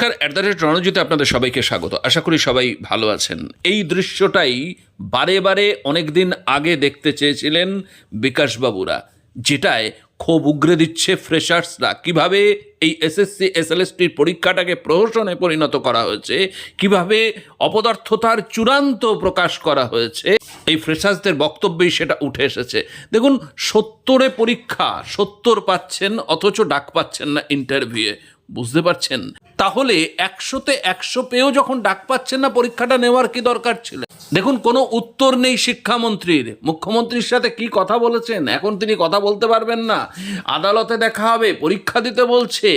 নমস্কার at the rate রণজিতে আপনাদের সবাইকে স্বাগত। আশা করি সবাই ভালো আছেন। এই দৃশ্যটাই বারে বারে অনেকদিন আগে দেখতে চেয়েছিলেন বিকাশবাবুরা, যেটায় ক্ষোভ উগরে দিচ্ছে ফ্রেশার্সরা কীভাবে এই এসএসসি এসএলএসটির পরীক্ষাটাকে প্রহসনে পরিণত করা হয়েছে, কীভাবে অপদার্থতার চূড়ান্ত প্রকাশ করা হয়েছে, এই ফ্রেশার্সদের বক্তব্যেই সেটা উঠে এসেছে। দেখুন, সত্তরে পরীক্ষা, সত্তর পাচ্ছেন, অথচ ডাক পাচ্ছেন না ইন্টারভিউয়ে বুঝতে পারছেন? তাহলে একশোতে একশো পেয়েও যখন ডাক পাচ্ছেন না, পরীক্ষাটা নেওয়ার কি দরকার ছিল? দেখুন, কোনো উত্তর নেই শিক্ষামন্ত্রীর। মুখ্যমন্ত্রীর সাথে কি কথা বলেছেন? এখন তিনি কথা বলতে পারবেন না। আদালতে দেখা হবে, পরীক্ষা দিতে বলছে,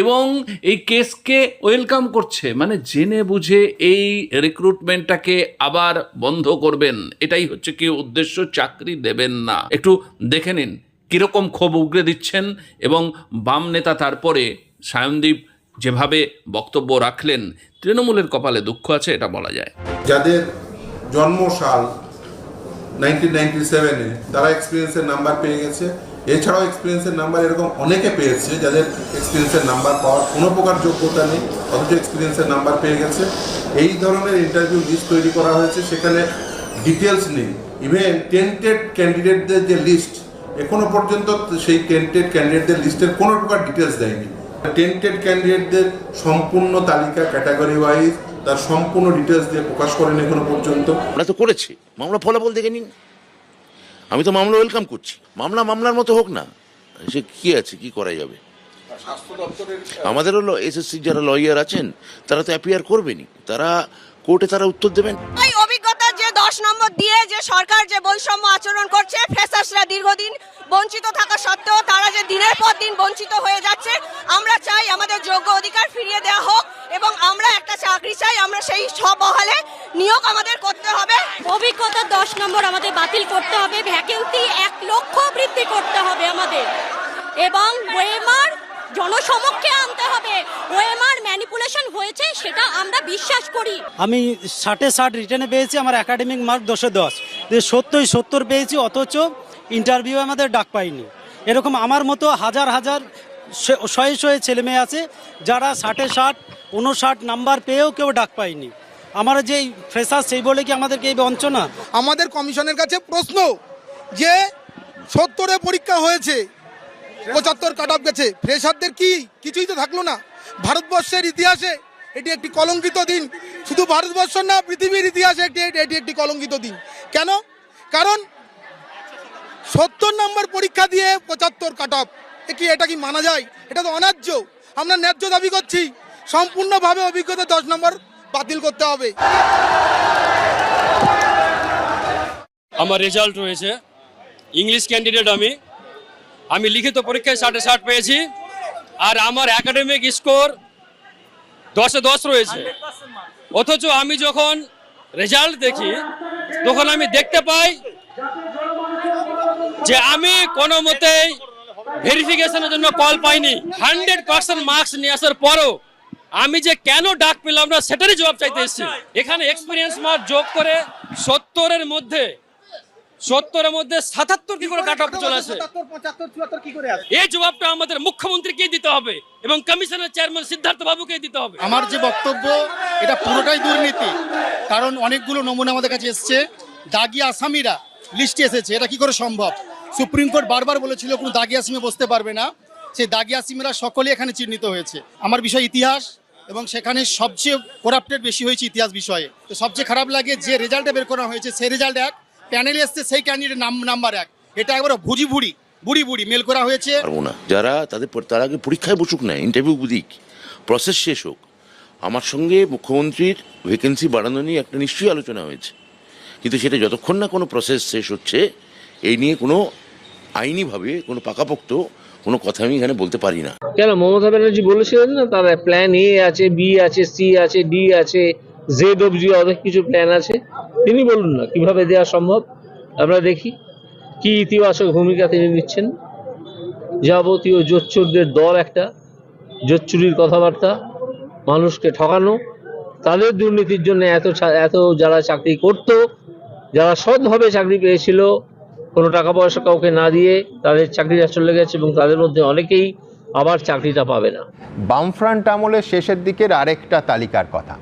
এবং এই কেসকে ওয়েলকাম করছে। মানে জেনে বুঝে এই রিক্রুটমেন্টটাকে আবার বন্ধ করবেন। এটাই হচ্ছে কি উদ্দেশ্য, চাকরি দেবেন না। একটু দেখে নিন, কীরকম ক্ষোভ উগরে দিচ্ছেন, এবং বাম নেতা তারপরে সায়নদীপ যেভাবে বক্তব্য রাখলেন, তৃণমূলের কপালে দুঃখ আছে, এটা বলা যায়। যাদের জন্মসাল নাইনটিন নাইনটি সেভেনে তারা এক্সপিরিয়েন্সের নাম্বার পেয়ে গেছে। এছাড়াও এক্সপিরিয়েন্সের নাম্বার এরকম অনেকে পেয়েছে, যাদের এক্সপিরিয়েন্সের নাম্বার পাওয়ার কোনো প্রকার যোগ্যতা নেই, অথচ এক্সপিরিয়েন্সের নাম্বার পেয়ে গেছে। এই ধরনের ইন্টারভিউ লিস্ট তৈরি করা হয়েছে, সেখানে ডিটেলস নেই। ইভেন টেন্টেড ক্যান্ডিডেটদের যে লিস্ট এখনও পর্যন্ত সেই টেন্টেড ক্যান্ডিডেটদের লিস্টের কোনো প্রকার ডিটেলস দেয়নি। টেন্টেড ক্যান্ডিডেটদের সম্পূর্ণ তালিকা ক্যাটাগরি ওয়াইজ তার সম্পূর্ণ ডিটেলস দিয়ে প্রকাশ করেন এখনও পর্যন্ত। আমরা তো করেছি। মামলা ফলাফল দেখে নিন। আমি তো মামলা ওয়েলকাম করছি। মামলা মামলার মতো হোক না। সে কি আছে? কি করা যাবে? আমাদের হলো এসএসসি যারা লয়ার আছেন তারা তো অ্যাপিয়ার করবেনই। তারা কোর্টে তারা উত্তর দেবেন। এই অভিজ্ঞতা যে দশ নম্বর দিয়ে যে সরকার যে বৈষম্য আচরণ করছে ফ্রেশার্সরা দীর্ঘদিন বঞ্চিত থাকা সত্ত্বেও তারা যে দিনের পর দিন বঞ্চিত হয়ে যাচ্ছে আমরা চাই আমাদের যোগ্য অধিকার ফিরিয়ে দেওয়া হোক এবং আমরা একটা চাকরি চাই আমরা সেই সবহালে নিয়োগ আমাদের করতে হবে। অভিজ্ঞতা দশ নম্বর আমাদের বাতিল করতে হবে ভ্যাকেন্সি এক লক্ষ বৃদ্ধি করতে হবে আমাদের। এবং ওয়েমার জনসমক্ষে আনতে হবে। ওয়েমার ম্যানিপুলেশন হয়েছে সেটা আমরা বিশ্বাস করি। আমি ষাটে ষাট রিটার্নে পেয়েছি আমার একাডেমিক মার্ক দশে দশ। সত্যই সত্তর পেয়েছি অথচ ইন্টারভিউ আমাদের ডাক পাইনি। এরকম আমার মতো হাজার হাজার শয়ে শয়ে ছেলে মেয়ে আছে, যারা ষাটে ষাট উনষাট নাম্বার পেয়েও কেউ ডাক পায়নি। আমার যেই ফ্রেশার সেই বলে কি আমাদেরকে এই বঞ্চনা? আমাদের কমিশনের কাছে প্রশ্ন যে সত্তরে পরীক্ষা হয়েছে, পঁচাত্তর কাট অফ গেছে। ফ্রেশারদের কি কিছুই তো থাকল না। ভারতবর্ষের ইতিহাসে এটি একটি কলঙ্কিত দিন। শুধু ভারতবর্ষ না, পৃথিবীর ইতিহাসে একটি এটি একটি কলঙ্কিত দিন। কেন? কারণ সত্তর নম্বর পরীক্ষা দিয়ে পঁচাত্তর কাট অফ কি এটা কি মানা যায়? এটা তো অন্যায্য। আমরা ন্যায্য দাবি করছি। সম্পূর্ণভাবে অভিজ্ঞতা দশ নম্বর বাতিল করতে হবে। আমার রেজাল্ট রয়েছে। ইংলিশ ক্যান্ডিডেট আমি। আমি লিখিত পরীক্ষায় ষাটে ষাট পেয়েছি। আর আমার একাডেমিক স্কোর দশে দশ রয়েছে। অথচ আমি যখন রেজাল্ট দেখি, তখন আমি দেখতে পাই যে আমি কোনো মতেই ভেরিফিকেশনের জন্য কল পাইনি। হান্ড্রেড পার্সেন্ট মার্কস নিয়ে আসার পরও আমি যে কেন ডাক পেলাম না সেটারই জবাব চাইতে এসেছি। এখানে এক্সপিরিয়েন্স মার্ক যোগ করে সত্তরের মধ্যে সত্তরের মধ্যে সাতাত্তর কি করে কাট অফ চলে আসে। এই জবাবটা আমাদের মুখ্যমন্ত্রীকে দিতে হবে এবং কমিশনের চেয়ারম্যান সিদ্ধার্থ বাবুকে দিতে হবে। আমার যে বক্তব্য এটা পুরোটাই দুর্নীতি। কারণ অনেকগুলো নমুনা আমাদের কাছে এসছে। দাগি আসামিরা লিস্টে এসেছে। এটা কি করে সম্ভব? সুপ্রিম কোর্ট বারবার বলেছিল, কোনো দাগি আসামি বসতে পারবে না। সেই দাগি আসামিরা সকলেই এখানে চিহ্নিত হয়েছে। আমার বিষয় ইতিহাস, এবং সেখানে সবচেয়ে করাপ্টেড বেশি হয়েছে ইতিহাস বিষয়ে। তো সবচেয়ে খারাপ লাগে যে রেজাল্টে বের করা হয়েছে, সেই রেজাল্ট এক। প্যানেলে এসছে, সেই ক্যান্ডিডেট নাম নাম্বার এক। এটা একবার ভুজি ভুড়ি বুড়ি বুড়ি মেল করা হয়েছে। না। যারা তাদের তার আগে পরীক্ষায় বসুক না ইন্টারভিউ দিক। প্রসেস শেষ হোক। আমার সঙ্গে মুখ্যমন্ত্রীর ভ্যাকেন্সি বাড়ানো নিয়ে একটা নিশ্চয়ই আলোচনা হয়েছে। কিন্তু সেটা যতক্ষণ না কোনো প্রসেস শেষ হচ্ছে এই নিয়ে কোনো আইনিভাবে, কোনো পাকাপোক্ত কোনো কথা আমি এখানে বলতে পারি না। কেন? মমতা ব্যানার্জি বলেছিলেন না, তার প্ল্যান এ আছে বি আছে সি আছে ডি আছে জেড অবধি অনেক কিছু প্ল্যান আছে। তিনি বলুন না, কীভাবে দেওয়া সম্ভব? আমরা দেখি কি ইতিবাচক ভূমিকা তিনি নিচ্ছেন। যাবতীয় জোচ্চুরদের দল একটা, জোচ্চুরির কথাবার্তা, মানুষকে ঠকানো, তাদের দুর্নীতির জন্য এত এত যারা চাকরি করতো, যারা সৎভাবে চাকরি পেয়েছিল কোনো টাকা পয়সা কাউকে না দিয়ে তাদের চাকরিটা চলে গেছে এবং তাদের মধ্যে অনেকেই আবার চাকরিটা পাবে না। বামফ্রন্ট আমলের শেষের দিকের আরেকটা তালিকার কথা।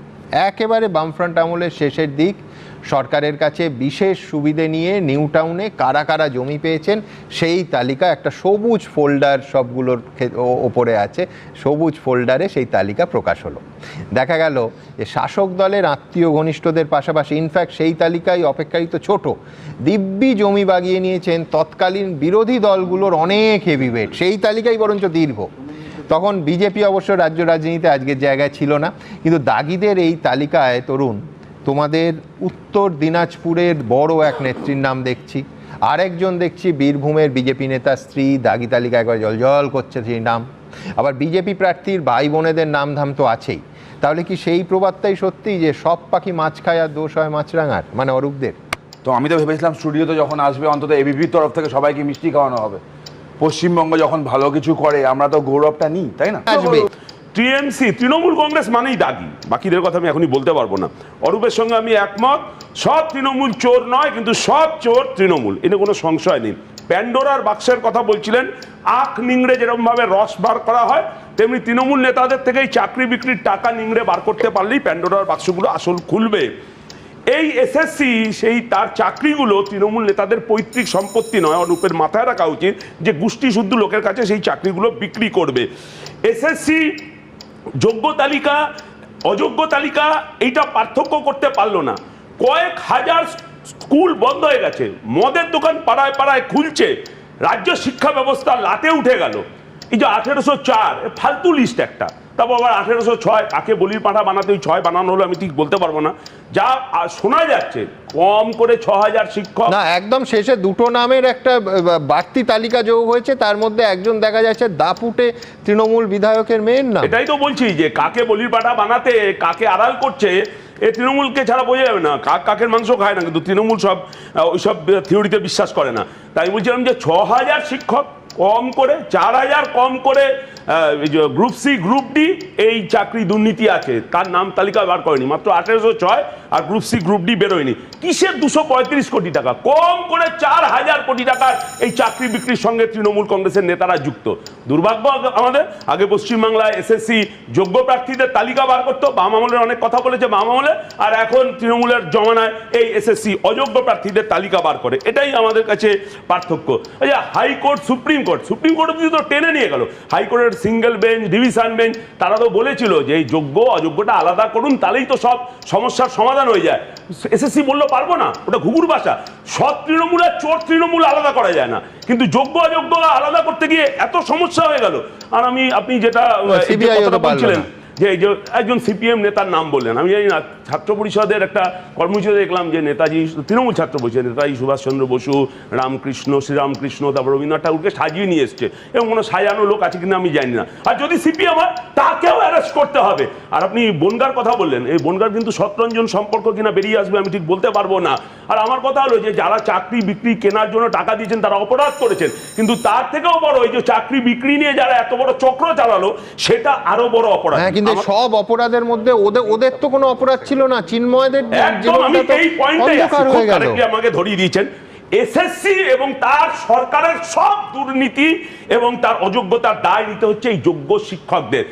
একেবারে বামফ্রন্ট আমলের শেষের দিক সরকারের কাছে বিশেষ সুবিধে নিয়ে নিউ টাউনে কারা কারা জমি পেয়েছেন সেই তালিকা, একটা সবুজ ফোল্ডার সবগুলোর ওপরে আছে, সবুজ ফোল্ডারে সেই তালিকা প্রকাশ হলো। দেখা গেল যে শাসক দলের আত্মীয় ঘনিষ্ঠদের পাশাপাশি ইনফ্যাক্ট সেই তালিকায় অপেক্ষাকৃত ছোট। দিব্যি জমি বাগিয়ে নিয়েছেন তৎকালীন বিরোধী দলগুলোর অনেক হেভিওয়েট সেই তালিকাই বরঞ্চ দীর্ঘ। তখন বিজেপি অবশ্য রাজ্য রাজনীতিতে আজকের জায়গায় ছিল না, কিন্তু দাগিদের এই তালিকায়, তরুণ তোমাদের উত্তর দিনাজপুরের বড় এক নেত্রীর নাম দেখছি। আরেকজন দেখছি বীরভূমের বিজেপি নেতার স্ত্রী দাগি তালিকা একবার জলজল করছে সেই নাম। আবার বিজেপি প্রার্থীর ভাই বোনেদের নাম ধাম তো আছেই। তাহলে কি সেই প্রবাদটাই সত্যি যে সব পাখি মাছ খায় আর দোষ হয় মাছরাঙার মানে অরূপদের? তো আমি তো ভেবেছিলাম স্টুডিওতে যখন আসবে অন্তত এবিপির তরফ থেকে সবাইকে মিষ্টি খাওয়ানো হবে। পশ্চিমবঙ্গ যখন ভালো কিছু করে আমরা তো গৌরবটা নিই তাই না? আসবে। টিএমসি, তৃণমূল কংগ্রেস মানেই দাগি। বাকিদের কথা আমি এখনই বলতে পারব না। অরূপের সঙ্গে আমি একমত, সব তৃণমূল চোর নয়, কিন্তু সব চোর তৃণমূল। এনে কোনো সংশয় নেই। প্যান্ডোরার বাক্সের কথা বলছিলেন, আখ নিংড়ে যেরকমভাবে রস বার করা হয়, তেমনি তৃণমূল নেতাদের থেকেই চাকরি বিক্রির টাকা নিংড়ে বার করতে পারলেই প্যান্ডোরার বাক্সগুলো আসল খুলবে। এই এসএসসি, সেই তার চাকরিগুলো তৃণমূল নেতাদের পৈতৃক সম্পত্তি নয় অনুপের মাথায় রাখা উচিত যে গোষ্ঠী শুদ্ধ লোকের কাছে সেই চাকরিগুলো বিক্রি করবে। এসএসসি যোগ্য তালিকা, অযোগ্য তালিকা, এইটা পার্থক্য করতে পারল না। কয়েক হাজার স্কুল বন্ধ হয়ে গেছে, মদের দোকান পাড়ায় পাড়ায় খুলছে, রাজ্য শিক্ষা ব্যবস্থা লাতে উঠে গেল। এই যে আঠেরোশো চার ফালতু লিস্ট একটা। তারপর আবার আঠেরোশো ছয়, কাকে বলির পাঠা বানাতে ওই ছয় বানানো হলো আমি ঠিক বলতে পারব না। যা শোনা যাচ্ছে কম করে ছ হাজার শিক্ষক। না একদম শেষে দুটো নামের একটা বাড়তি তালিকা যোগ হয়েছে তার মধ্যে একজন দেখা যাচ্ছে দাপুটে তৃণমূল বিধায়কের মেয়ের নাম। এটাই তো বলছি যে কাকে বলির পাঠা বানাতে কাকে আড়াল করছে এ তৃণমূলকে ছাড়া বোঝা যাবে না কাক কাকের মাংস খায় না কিন্তু তৃণমূল সব ওইসব থিওরিতে বিশ্বাস করে না। তাই বলছিলাম যে ছ হাজার শিক্ষক কম করে, চার হাজার কম করে গ্রুপ সি গ্রুপ ডি এই চাকরি দুর্নীতি আছে। তার নাম তালিকা বার করেনি। মাত্র আঠেরোশো ছয় আর গ্রুপ সি গ্রুপ ডি বেরোয়নি। কিসের দুশো পঁয়ত্রিশ কোটি টাকা? কম করে চার হাজার কোটি টাকার এই চাকরি বিক্রির সঙ্গে তৃণমূল কংগ্রেসের নেতারা যুক্ত। দুর্ভাগ্য আমাদের, আগে পশ্চিমবাংলায় এসএসসি যোগ্য প্রার্থীদের তালিকা বার করতো, বাম আমলের অনেক কথা বলেছে বাম আমলে, আর এখন তৃণমূলের জমানায় এই এসএসসি অযোগ্য প্রার্থীদের তালিকা বার করে। এটাই আমাদের কাছে পার্থক্য। যে high court supreme court supreme court অব্দি তো টেনে নিয়ে গেল। হাইকোর্টের সিঙ্গেল বেঞ্চ ডিভিশন বেঞ্চ তারা তো বলেছিল যে এই যোগ্য, অযোগ্যটা আলাদা করুন, তাহলেই তো সব সমস্যার সমাধান হয়ে যায়। এসএসসি বলল পারব না ওটা ঘুঘুর বাসা সৎ তৃণমূল আর চোর তৃণমূল আলাদা করা যায় না। কিন্তু যোগ্য অযোগ্য আলাদা করতে গিয়ে এত সমস্যা হয়ে গেল। আর আমি আপনি যেটা বলছিলেন যে একজন সিপিএম নেতার নাম বললেন আমি জানি না ছাত্র পরিষদের একটা কর্মসূচি দেখলাম যে নেতাজি তৃণমূল ছাত্র পরিষদ নেতাজি সুভাষচন্দ্র বসু রামকৃষ্ণ শ্রীরামকৃষ্ণ তারপর রবীন্দ্রনাথ ঠাকুরকে সাজিয়ে নিয়ে এসছে। এবং কোনো সাজানো লোক আছে কিনা আমি জানি না। আর যদি সিপিএম হয় তাকেও অ্যারেস্ট করতে হবে। আর আপনি বনগার কথা বললেন এই বনগার কিন্তু শতরঞ্জন সম্পর্ক কিনা বেরিয়ে আসবে আমি ঠিক বলতে পারব না। আর আমার কথা হলো যে যারা চাকরি বিক্রি কেনার জন্য টাকা দিয়েছেন তারা অপরাধ করেছেন। কিন্তু তার থেকেও বড় ওই যে চাকরি বিক্রি নিয়ে যারা এত বড় চক্র চালালো সেটা আরও বড় অপরাধ। হ্যাঁ কিন্তু সব অপরাধের মধ্যে ওদের ওদের তো কোনো অপরাধ ছিল না চিন্ময়দের অন্ধকার হয়ে গেল। আমাকে ধরিয়ে দিয়েছেন। এসএসসি এবং তার সরকারের সব দুর্নীতি এবং তার অযোগ্যতার দায় নিতে হচ্ছে এই যোগ্য শিক্ষকদের।